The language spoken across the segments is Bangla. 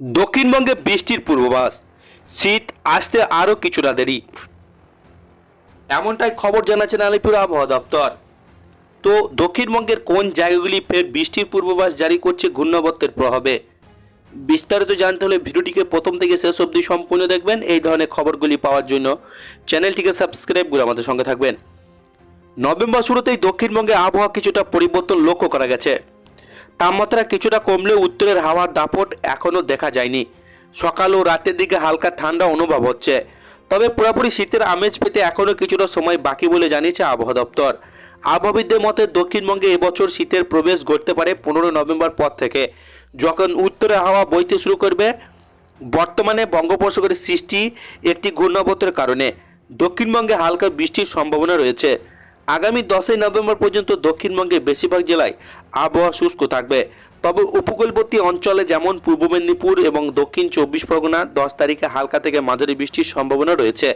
দক্ষিণবঙ্গে বৃষ্টির পূর্বাভাস। শীত আসতে আরও কিছুটা দেরি। এমনটাই খবর জানাচ্ছেন আলিপুর আবহাওয়া দপ্তর। তো দক্ষিণবঙ্গের কোন জায়গাগুলি ফের বৃষ্টির পূর্বাভাস জারি করছে ঘূর্ণাবর্তের প্রভাবে? বিস্তারিত জানতে হলে ভিডিওটিকে প্রথম থেকে শেষ অবধি সম্পূর্ণ দেখবেন। এই ধরনের খবরগুলি পাওয়ার জন্য চ্যানেলটিকে সাবস্ক্রাইব করে আমাদের সঙ্গে থাকবেন। নভেম্বর শুরুতেই দক্ষিণবঙ্গে আবহাওয়া কিছুটা পরিবর্তন লক্ষ্য করা গেছে। তাপমাত্রা কিছুটা কমলেও উত্তরের হাওয়ার দাপট এখনও দেখা যায়নি। সকাল ও রাতের দিকে হালকা ঠান্ডা অনুভব হচ্ছে। তবে পুরোপুরি শীতের আমেজ পেতে এখনও কিছুটা সময় বাকি বলে জানিয়েছে আবহাওয়া দপ্তর। আবহাওয়িদদের মতে, দক্ষিণবঙ্গে এবছর শীতের প্রবেশ ঘটতে পারে পনেরো নভেম্বর পর থেকে। যখন উত্তরে হাওয়া বইতে শুরু করবে, বর্তমানে বঙ্গোপসাগরের সৃষ্টি একটি ঘূর্ণাবর্তের কারণে। দক্ষিণবঙ্গে হালকা বৃষ্টির সম্ভাবনা রয়েছে। আগামী দশই নভেম্বর পর্যন্ত দক্ষিণবঙ্গের বেশিরভাগ জেলায় আবহাওয়া শুষ্ক থাকবে। তবে উপকূলবর্তী অঞ্চলে যেমন পূর্ব মেদিনীপুর এবং দক্ষিণ চব্বিশ পরগনা, দশ তারিখে হালকা থেকে মাঝারি বৃষ্টির সম্ভাবনা রয়েছে।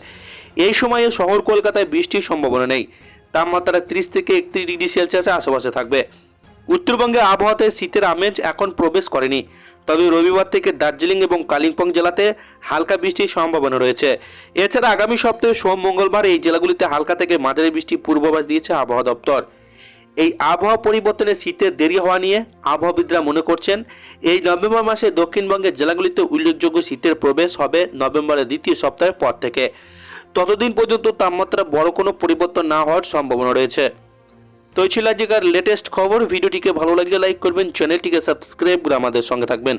এই সময়ে শহর কলকাতায় বৃষ্টির সম্ভাবনা নেই। তাপমাত্রা ত্রিশ থেকে একত্রিশ ডিগ্রি সেলসিয়াসের আশেপাশে থাকবে। উত্তরবঙ্গে আবহাওয়াতে শীতের আমেজ এখন প্রবেশ করেনি। তবে রবিবার থেকে দার্জিলিং এবং কালিম্পং জেলাতে হালকা বৃষ্টির সম্ভাবনা রয়েছে। এছাড়া আগামী সপ্তাহে সোম, মঙ্গলবার এই জেলাগুলিতে হালকা থেকে মাঝারি বৃষ্টির পূর্বাভাস দিয়েছে আবহাওয়া দপ্তর। এই আবহাওয়া পরিবর্তনে শীতের দেরি হওয়া নিয়ে আবহাওয়াবিদরা মনে করছেন, এই নভেম্বর মাসে দক্ষিণবঙ্গের জেলাগুলিতে উল্লেখযোগ্য শীতের প্রবেশ হবে নভেম্বরের দ্বিতীয় সপ্তাহের পর থেকে। ততদিন পর্যন্ত তাপমাত্রা বড় কোনো পরিবর্তন না হওয়ার সম্ভাবনা রয়েছে। তো ছিল আজকের লেটেস্ট খবর। ভিডিওটিকে ভালো লাগলে লাইক করবেন চ্যানেলটিকে সাবস্ক্রাইব করে আমাদের সঙ্গে থাকবেন।